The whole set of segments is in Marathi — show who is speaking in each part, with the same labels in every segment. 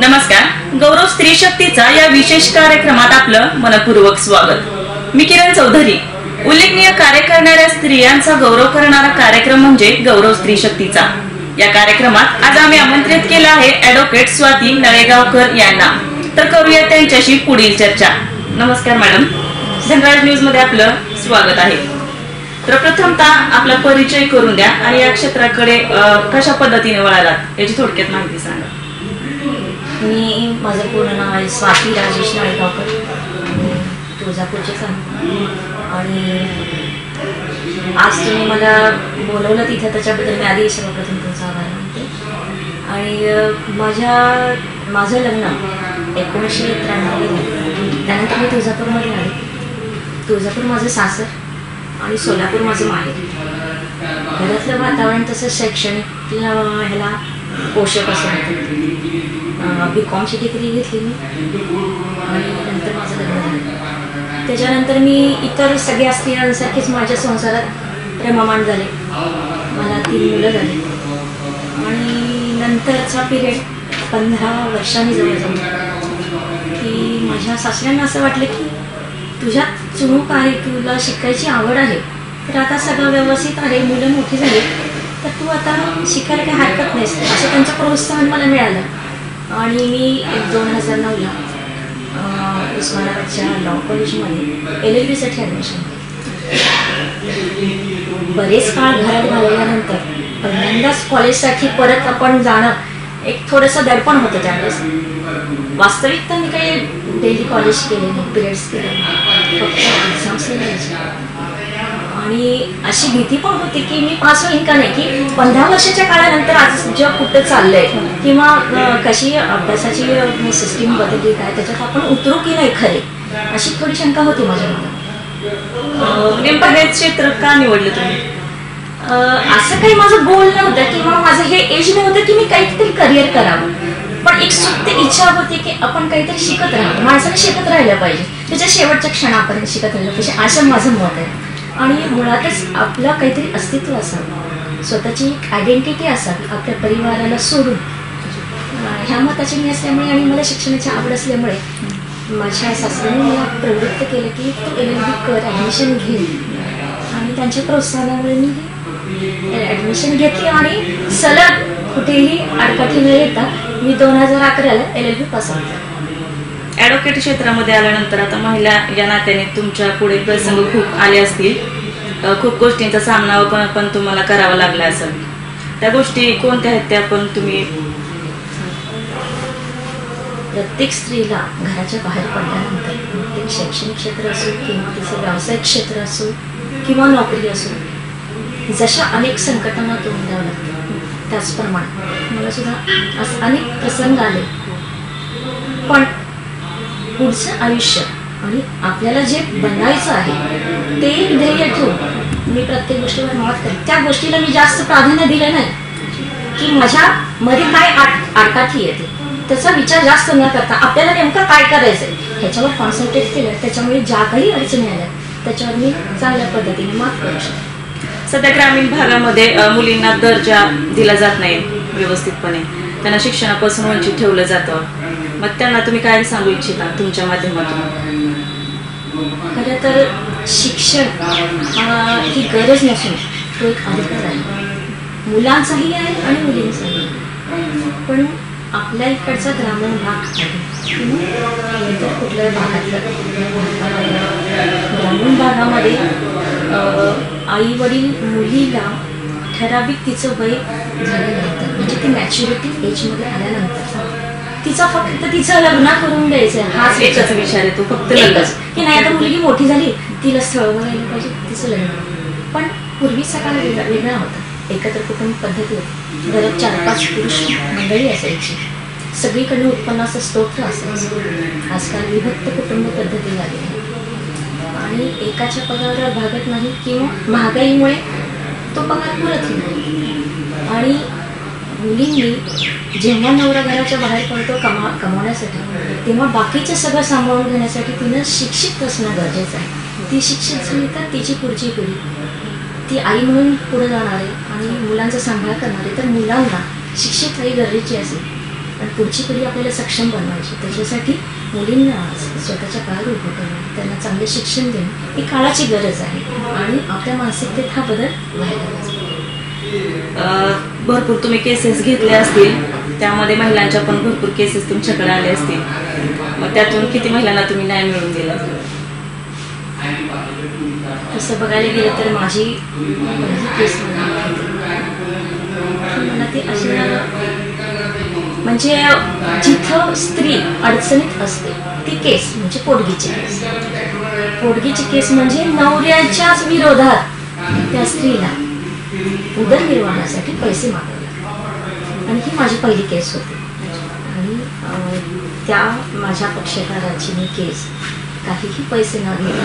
Speaker 1: नमस्कार. गौरव स्त्री शक्तीचा या विशेष कार्यक्रमात आपलं मनपूर्वक स्वागत. मी किरण चौधरी. उल्लेखनीय कार्य करणाऱ्या स्त्रियांचा गौरव करणारा कार्यक्रम म्हणजे गौरव स्त्री शक्तीचा. या कार्यक्रमात आज आम्ही आमंत्रित केलं आहे ऍडव्होकेट स्वाती नळेगावकर यांना. तर करूया त्यांच्याशी पुढील चर्चा. नमस्कार मॅडम धनराज न्यूजमध्ये आपलं स्वागत आहे. तर प्रथमतः आपला परिचय करून द्या आणि या क्षेत्राकडे कशा पद्धतीने वळालात याची थोडक्यात माहिती सांगा.
Speaker 2: मी माझं पूर्ण नाव आहे स्वाती राजेश नाळेगावकर तुळजापूरचे सांग आणि आज तुम्ही मला बोलवलं तिथं त्याच्याबद्दल मी आधी सर्वप्रथम तुमचा आभार मानते. आणि माझ्या माझं लग्न एकोणीसशे त्र्याण्णव त्यानंतर मी तुळजापूरमध्ये आले. तुळजापूर माझं सासर आणि सोलापूर माझं माहेर. घरातलं वातावरण तसं शैक्षणिक ह्याला पोषक असं होतं बी कॉमची डिग्री घेतली मी. आणि नंतर माझं लग्न झालं. त्याच्यानंतर मी इतर सगळ्या स्त्रियांसारखीच माझ्या संसारात प्रमाण झाले. मला तीन मुलं झाली. आणि नंतरचा पिरियड पंधरा वर्षांनी जवळ जाऊ की माझ्या सासऱ्यांना असं वाटलं की तुझ्यात चुणूक आहे तुला शिकायची आवड आहे तर आता सगळं व्यवस्थित आहे मुलं मोठी झाली तर तू आता शिकायला काही हरकत नाहीस. असं त्यांचं प्रोत्साहन मला मिळालं. आणि मी एक दोन हजार नऊला उस्मानाबादच्या लॉ कॉलेजमध्ये एल एल बीसाठी ॲडमिशन बरेच काळ घरात घालवल्यानंतर पहिल्यांदाच कॉलेजसाठी परत आपण जाणं एक थोडंसं दडपण होतं त्यावेळेस. वास्तविक तर मी काही डेली कॉलेज केले नाही पिरियड्स केले फक्त एक्झाम्स द्यायचे आणि अशी भीती पण होती की मी पास होईन का नाही की पंधरा वर्षाच्या काळानंतर आज जग कुठं चाललंय? किंवा कशी अभ्यासाची सिस्टीम बदलली काय? त्याच्यात आपण उतरू की नाही खरे? अशी थोडी शंका होती माझ्या मनात.
Speaker 1: नेमकं हे क्षेत्र का निवडलं तुम्ही?
Speaker 2: असं काही माझं गोल नव्हतं किंवा माझं हे एज नव्हतं की मी काहीतरी करिअर करावं. पण एक सुप्त इच्छा होती की आपण काहीतरी शिकत राहावं. माणसाने शिकत राहिलं पाहिजे. त्याच्या शेवटच्या क्षणापर्यंत शिकत राहिलं पाहिजे. असं माझं मत आहे. आणि मुळातच आपलं काहीतरी अस्तित्व असावं. स्वतःची एक आयडेंटिटी असावी आपल्या परिवाराला सोडून. ह्या मताची मी असल्यामुळे आणि मला शिक्षणाची आवड असल्यामुळे माझ्या सासऱ्याने मला प्रवृत्त केलं की तू एल एल बी कर ॲडमिशन घे. आणि त्यांच्या प्रोत्साहनामुळे मी ॲडमिशन घेतली आणि सलग कुठेही अडकाठी न येता मी दोन हजार अकराला एल एल बी पास झाले.
Speaker 1: ॲडव्होकेट क्षेत्रामध्ये आल्यानंतर आता महिला या नात्याने तुमच्यापुढे प्रसंग खूप आले असतील. खूप गोष्टींचा सामना पण पण तुम्हाला करावा लागला असेल. त्या गोष्टी कोणत्या आहेत त्या पण तुम्ही
Speaker 2: प्रत्येक स्त्रीला घराच्या बाहेर पडल्यानंतर प्रत्येक शैक्षणिक क्षेत्र असो किंवा तिचं व्यावसायिक क्षेत्र असो किंवा नोकरी असो जशा अनेक संकटांना तोंड द्यावं लागतं त्याचप्रमाणे. मला सुद्धा असं अनेक प्रसंग आले. पण पुढचं आयुष्य. आणि आपल्याला जे बनायचं आहे ते ध्येय ठेवून मी प्रत्येक गोष्टीवर मात करेन. त्या गोष्टीला मी जास्त प्राधान्य दिलं नाही. की माझ्या मध्ये काय आट येते त्याचा विचार जास्त न करता आपल्याला नेमकं काय करायचंय ह्याच्यावर कॉन्सन्ट्रेट केलं त्याच्यामुळे ज्या काही अडचणी आल्या त्याच्यावर मी चांगल्या पद्धतीने मात करू शकते.
Speaker 1: सध्या ग्रामीण भागामध्ये मुलींना दर्जा दिला जात नाही व्यवस्थितपणे. त्यांना शिक्षणापासून वंचित ठेवलं जातं. मग त्यांना तुम्ही काय सांगू इच्छिता तुमच्या माध्यमातून?
Speaker 2: खरं तर शिक्षण हा ही गरज नसून तो एक अधिकार आहे. मुलांचाही आहे आणि मुलींचाही. पण आपल्या इकडचा ग्रामीण भाग आहे. इतर कुठल्याही भागातलं. ग्रामीण भागामध्ये आई वडील मुलीला ठराविक तिचं वय झाल्यानंतर म्हणजे ती मॅच्युरिटी एजमध्ये आल्यानंतर. तिचा फक्त तिचं लग्न करून द्यायचं हाच विचार
Speaker 1: एकच विचार येतो फक्त
Speaker 2: एकच.
Speaker 1: एकच
Speaker 2: की नाही आता मुलगी मोठी झाली तिला स्थळ बघायला पाहिजे तिचं लग्न. पण पूर्वीचा काळ वेगळा वेगळा होता. एकत्र कुटुंब पद्धती होती. घरात चार पाच पुरुष मंडळी असायची. सगळीकडे उत्पन्नाचं स्तोत्र असायचं. आजकाल विभक्त कुटुंब पद्धती झाली आहे. आणि एकाच्या पगारावर भागत नाही किंवा महागाईमुळे तो पगार पुरत नाही. आणि मुलींनी जेव्हा नवरा घराच्या बाहेर पडतो कमा कमावण्यासाठी तेव्हा बाकीचं सगळं सांभाळून घेण्यासाठी तिनं शिक्षित असणं गरजेचं आहे. ती शिक्षित झाली तर तिची पुढची पिढी ती आई म्हणून पुढे जाणार आहे आणि मुलांचा सांभाळ करणार आहे तर मुलांना शिक्षित आई गरजेची असेल. आणि पुढची पिढी आपल्याला सक्षम बनवायची त्याच्यासाठी मुलींना स्वतःच्या पायावर उभं करणं त्यांना चांगलं शिक्षण देणं ही काळाची गरज आहे. आणि आपल्या मानसिकतेत हा बदल व्हायला पाहिजे
Speaker 1: भरपूर तुम्ही केसेस घेतले असतील. त्यामध्ये महिलांच्या पण भरपूर केसेस तुमच्याकडे आले असतील. मग त्यातून किती महिलांना तुम्ही न्याय मिळवून दिला?
Speaker 2: तसं बघायला गेलं तर माझी केस म्हणजे मला म्हणजे जिथं स्त्री अडचणीत असते ती केस म्हणजे पोटगीची केस पोटगीची केस म्हणजे नवऱ्याच्याच विरोधात त्या स्त्रीला. उदरनिर्वाहासाठी पैसे मागावे लागतात आणि ही माझी पहिली केस होती. आणि त्या माझ्या पक्षकाराची मी केस काहीही पैसे न घेता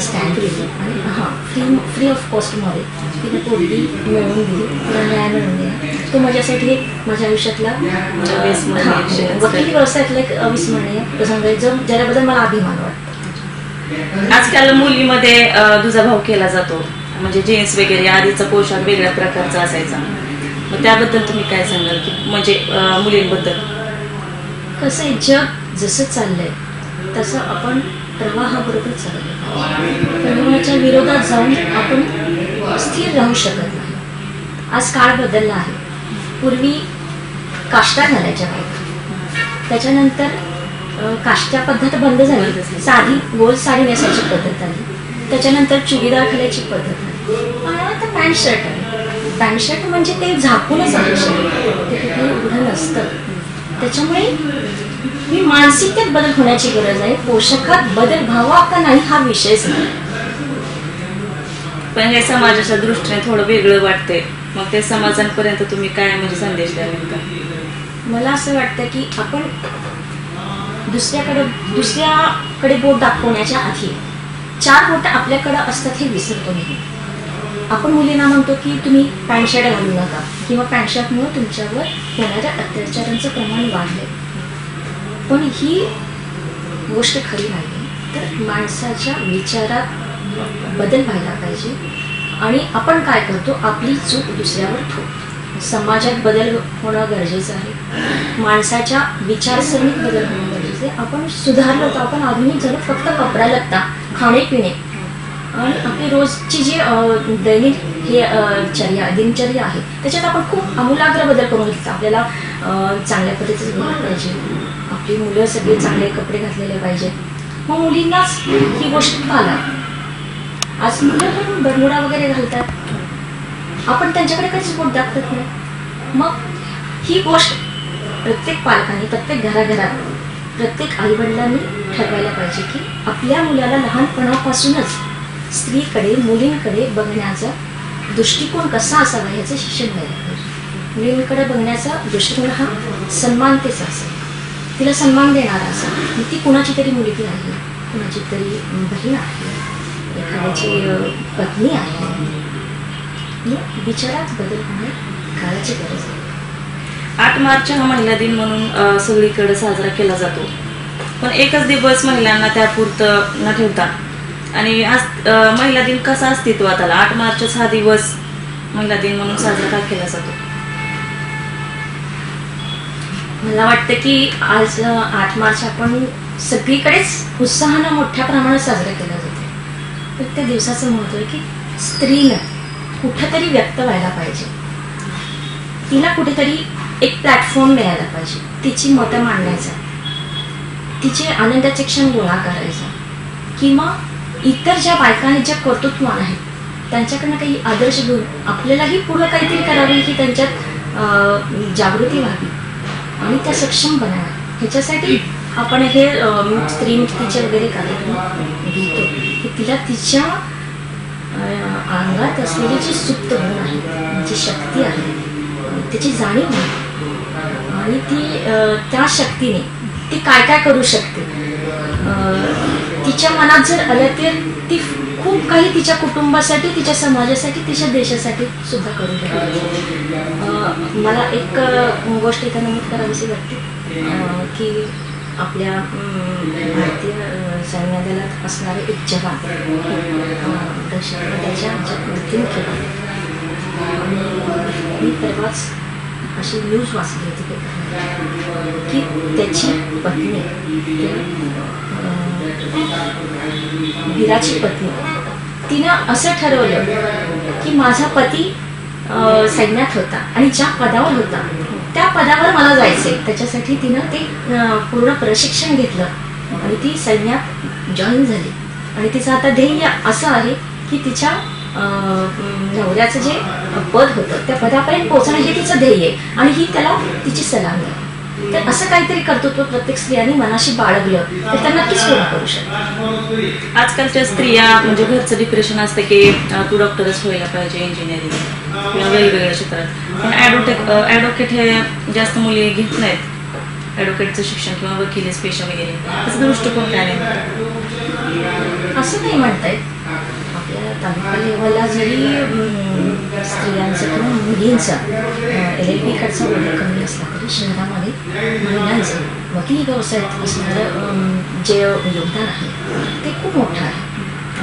Speaker 2: स्टँड दिली आणि हां फ्री फ्री ऑफ कॉस्टमध्ये तिने पोरगी मिळवून दिली. तिला न्याय मिळवून दिला. तो माझ्यासाठी एक माझ्या आयुष्यातला. वकिली व्यवसायातला एक अविस्मरणीय प्रसंग आहे. जो ज्याच्याबद्दल मला अभिमान वाटतो.
Speaker 1: आजकाल मुलीमध्ये दुजाभाव केला जातो. म्हणजे जीन्स वगैरे आधीचा पोशाख वेगळ्या प्रकारचा असायचा. मग त्याबद्दल तुम्ही काय सांगाल? की म्हणजे मुलींबद्दल.
Speaker 2: कसं आहे जग जसं चाललंय तसं आपण प्रवाहाबरोबर चाललंय. प्रवाहाच्या विरोधात जाऊन आपण स्थिर राहू शकत नाही. आज काळ बदलला आहे. पूर्वी काष्टा घालायच्या बायका त्याच्यानंतर अं, काष्ट्या पद्धत बंद झाली. साधी गोल साडी नेसायची पद्धत आली त्याच्यानंतर चुडीदार घालायची पद्धत आली आता पॅन्ट शर्ट आहे. पॅन्ट शर्ट म्हणजे ते झाकूनच शरीर ते कुठेही उघडं नसतं. त्याच्यामुळे ही मानसिकतेत बदल होण्याची गरज आहे. पोषकात बदल व्हावा का नाही हा विषयच नाही.
Speaker 1: पण हे समाजाच्या दृष्टीने थोडं वेगळं वाटतंय. मग ते समाजांपर्यंत तुम्ही काय म्हणजे संदेश द्याल नेमका?
Speaker 2: मला असं वाटतं की आपण दुसऱ्याकडे दुसऱ्याकडे बोट दाखवण्याच्या आधी चार बोट आपल्याकडे असतात हे विसरतो नाही आपण मुलींना म्हणतो की तुम्ही पॅन्ट शर्ट घालू नका किंवा पॅन्ट शर्टमुळे तुमच्यावर होणाऱ्या अत्याचारांचं प्रमाण वाढले पण ही गोष्ट खरी नाही. तर माणसाच्या विचारात बदल व्हायला पाहिजे आणि आपण काय करतो? आपली चूक दुसऱ्यावर ठोक समाजात बदल होणं गरजेचं आहे. माणसाच्या विचारसरणीत बदल होणं गरजेचं आपण सुधारलो तर आपण आधुनिक झालो फक्त कपडा लत्ता खाणे पिणे. आणि आपली रोजची जी अं, दैनिक हे चर्या दिनचर्या आहे त्याच्यात आपण खूप आमूलाग्र बदल करून घेतो आपल्याला चांगल्या पद्धतीचं बोललं पाहिजे. आपली मुलं सगळे चांगले कपडे घातलेले पाहिजेत मग मुलींनाच ही गोष्ट पाला आज मुलं पण बरमुडा वगैरे घालतात. आपण त्यांच्याकडे कधीच बोट दाखवत नाही. मग ही गोष्ट प्रत्येक पालकांनी प्रत्येक घराघरात प्रत्येक आईवडिलांनी ठरवायला पाहिजे की आपल्या मुलाला लहानपणापासूनच स्त्रीकडे मुलींकडे बघण्याचा दृष्टिकोन कसा असावा याचं शिक्षण द्यायला पाहिजे. मुलींकडे बघण्याचा दृष्टिकोन हा सन्मानतेचा असेल तिला सन्मान देणारा असा ती कुणाची तरी मुलगी आहे कुणाची तरी बहीण आहे एखाद्याची पत्नी आहे. विचारात बदल होणे काळाची गरज आहे.
Speaker 1: आठ मार्च हा महिला दिन म्हणून सगळीकडे साजरा केला जातो. पण एकच दिवस महिलांना त्यापुरतं न ठेवता. आणि आज महिला दिन कसा अस्तित्वात आला? आठ मार्चच हा दिवस महिला दिन म्हणून साजरा का केला जातो?
Speaker 2: मला वाटतं की आज आठ मार्च आपण सगळीकडेच उत्साहानं मोठ्या प्रमाणात साजरा केला जातो. तर त्या दिवसाचं महत्त्व आहे की स्त्रीला कुठंतरी व्यक्त व्हायला पाहिजे. तिला कुठेतरी एक प्लॅटफॉर्म मिळायला पाहिजे. तिची मतं मांडायचं. तिचे आनंदाचे क्षण गोळा करायचा. किंवा इतर ज्या बायकांनी ज्या कर्तृत्वान आहेत त्यांच्याकडनं काही आदर्श घेऊन आपल्यालाही पुढं काहीतरी करावे की त्यांच्यात जागृती व्हावी. आणि त्या सक्षम बनाव्या ह्याच्यासाठी आपण हे स्त्री मुक्तीचे वगैरे कार्यक्रम घेतो. की तिला तिच्या अंगात असलेली जी सुप्त गुण आहे जी शक्ती आहे त्याची जाणीव आहे आणि ती त्या शक्तीने ती काय काय करू शकते? तिच्या मनात जर आलं तर ती खूप काही तिच्या कुटुंबासाठी तिच्या समाजासाठी तिच्या देशासाठी सुद्धा करू शकते. मला एक गोष्ट इथं नमूद करावीशी वाटते. की आपल्या भारतीय अं, सैन्य दलात असणारे एक जवान दहशतवाद्याच्या मृत्यू केला आणि मी परवाच अशी न्यूज वाचली होती की त्याची पत्नी वीराची पत्नी. तिनं असं ठरवलं की माझा पती अं, सैन्यात होता आणि ज्या पदावर होता त्या पदावर मला जायचंय. त्याच्यासाठी तिनं ते पूर्ण प्रशिक्षण घेतलं आणि ती सैन्यात जॉईन झाली. आणि तिचं आता ध्येय असं आहे की तिच्या नवऱ्याचं जे पद होतं त्या पदापर्यंत पोहोचणं हे तिचं ध्येय आहे. आणि ही त्याला तिची सलामी आहे. तर असं काहीतरी कर्तृत्व प्रत्येक स्त्रियांनी मनाशी बाळगलं तर त्या नक्कीच पूर्ण करू शकतात.
Speaker 1: आजकालच्या स्त्रिया म्हणजे घरचं डिप्रेशन असतं की तू डॉक्टरच व्हायला पाहिजे इंजिनिअरिंग किंवा वेगवेगळ्या क्षेत्रात. पण ॲडव्होकेट ॲडव्होकेट हे जास्त मुली घेत नाहीत. ॲडव्होकेटचं शिक्षण किंवा वकिली पेशा वगैरे. त्याचा दृष्टिकोन काय नाही
Speaker 2: असं नाही म्हणतायत आपल्या तालुका लेवलला जरी स्त्रियांचं किंवा मुलींचं एल एल बी कडचा वर्ग कमी असला तरी शहरामध्ये महिलांचं वकिली व्यवसायात असणारं जे योगदान आहे ते खूप मोठं आहे.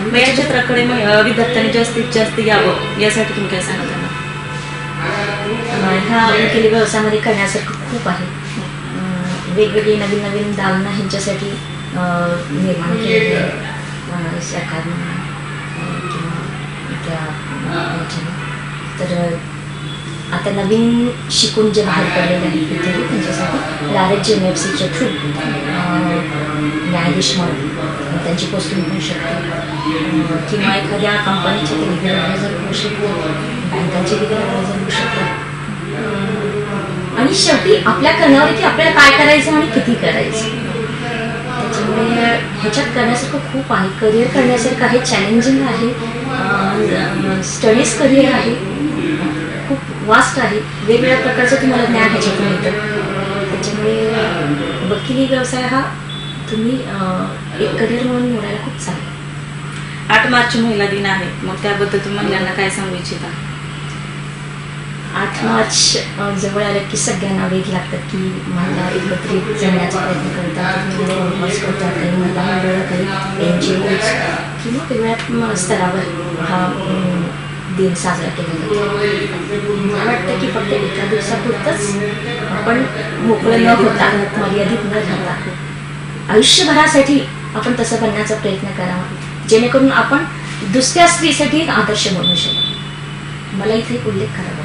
Speaker 1: मग या क्षेत्राकडे विद्यार्थ्यांनी जास्तीत जास्त यावं यासाठी तुम्ही काय सांगा त्यांना
Speaker 2: अं, ह्या वकिली व्यवसायामध्ये करण्यासारखं खूप आहे. वेगवेगळी नवीन नवीन दालनं ह्यांच्यासाठी निर्माण केलेली आहे सरकारनं त्या तर आता नवीन शिकून जे बाहेर पडलेले आहेत विद्यार्थी त्यांच्यासाठी डायरेक्ट एम एफ सीच्या थ्रू न्यायाधीश म्हणून त्यांची पोस्टिंग होऊ शकते. किंवा एखाद्या कंपनीचे ते लिगल ॲडवायझर होऊ शकते बँकांचे लिगल ॲडवायझर होऊ शकतात आणि शेवटी आपल्या करण्यावर की आपल्याला काय करायचं आणि किती करायचं. त्याच्यामुळे ह्याच्यात करण्यासारखं खूप आहे. करिअर करण्यासारखं आहे चॅलेंजिंग आहे. स्टडीज करिअर आहे? खूप वास्ट आहे. वेगवेगळ्या प्रकारचं तुम्हाला ज्ञान ह्याच्यातून येतं. त्याच्यामुळे वकिली व्यवसाय हा तुम्ही एक करिअर म्हणून निवडायला खूप चांगला
Speaker 1: आठ मार्च महिला दिन आहे. मग त्याबद्दल तुम्ही महिलांना काय सांगू इच्छिता?
Speaker 2: आठ मार्च जवळ आलं की सगळ्यांना वेग लागतात की महिला एकत्रित जगण्याचा प्रयत्न करतात काही महिला करतात काही महिला मंडळं काही एन जी ओज किंवा वेगळ्या स्तरावर हा दिन साजरा केला जातो मला वाटतं की फक्त एका दिवसापुरतंच आपण मोकळं न होता मर्यादित न राहता आयुष्यभरासाठी आपण तसं बनण्याचा प्रयत्न करावा जेणेकरून आपण दुसऱ्या स्त्रीसाठी एक आदर्श बनू शकतो मला इथे उल्लेख करावा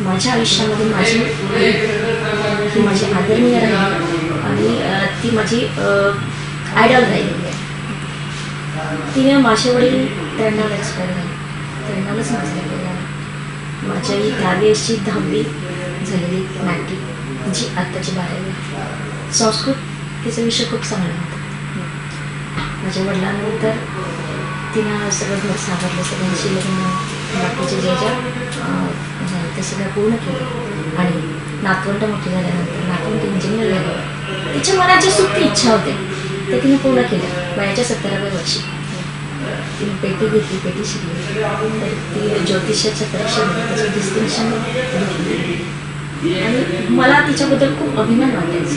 Speaker 2: माझ्या आयुष्यामध्ये माझी म्हणजे ही माझी आदरणीय राहिली. आणि ती माझी आयडॉल राहिलेली आहे तिने माझे वडील त्यांना एक्सपायर झाले त्यांनाच माझ्या गेल्या माझ्या ही त्यावेळेसची दहावी झालेली मॅट्रिक जी आत्ताची बाहेर संस्कृत तिचा विषय खूप चांगला होता. माझ्या वडिलांनंतर तिनं सगळं घर सावरलं सगळ्यांशी लग्न बाकीचे जे तशी अं, पूर्ण केलं. आणि नातवंड मोठी झाल्यानंतर नातवंड इंजिनियर झालं. तिच्या मनाची जी इच्छा होते ते तिने पूर्ण केलं. वयाच्या सत्तराव्या वर्षी. तिने पेटी घेतली पेटी शिकली. तर ती ज्योतिषाच्या परीक्षा दिली त्याचं डिस्टिंक्शन आणि मला तिच्याबद्दल खूप अभिमान वाटायचं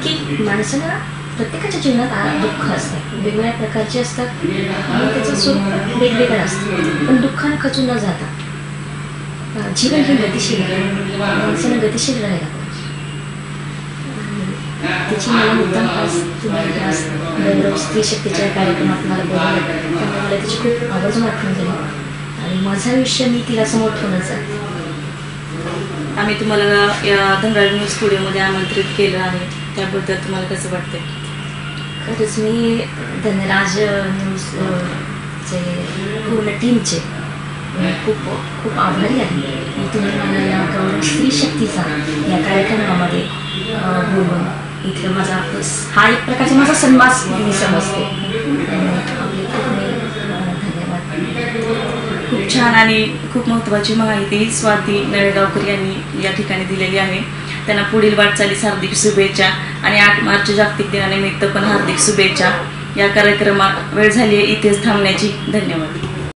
Speaker 2: की माणसाला प्रत्येकाच्या जीवनात दुःख असतात वेगवेगळ्या प्रकारचे असतात. आणि त्याचं स्वरूप वेगवेगळं असतं. पण दुःखानं खचून न जाता जीवन हे गतिशील आहे माणसानं गतिशील राहायला पाहिजे तिची मला मुद्दाम आज तुम्ही गौरव स्त्री शक्तीच्या कार्यक्रमात मला बोलवलं त्यामुळे मला तिची खूप आवर्जून आठवण झाली आणि माझं आयुष्य मी तिला समोर ठेवूनच आहे
Speaker 1: आम्ही तुम्हाला या धनराज न्यूज स्टुडिओमध्ये आमंत्रित केलं आहे त्याबद्दल तुम्हाला कसं वाटतंय
Speaker 2: खरंच मी धनराज न्यूज चे पूर्ण टीमचे मी खूप खूप आभारी आहे. की तुम्ही मला या गौरव स्त्री शक्तीचा या कार्यक्रमामध्ये अ, बोलून माझा हा एक प्रकारचा माझा सन्मान मी समजते. आपले खूप मी धन्यवाद.
Speaker 1: खूप छान आणि खूप महत्त्वाची माहिती स्वाती नळगावकर यांनी या ठिकाणी दिलेली आहे. त्यांना पुढील वाटचालीस हार्दिक शुभेच्छा आणि आठ मार्च जागतिक दिनानिमित्त पण हार्दिक शुभेच्छा. या कार्यक्रमात वेळ झाली आहे इथेच थांबण्याची. धन्यवाद.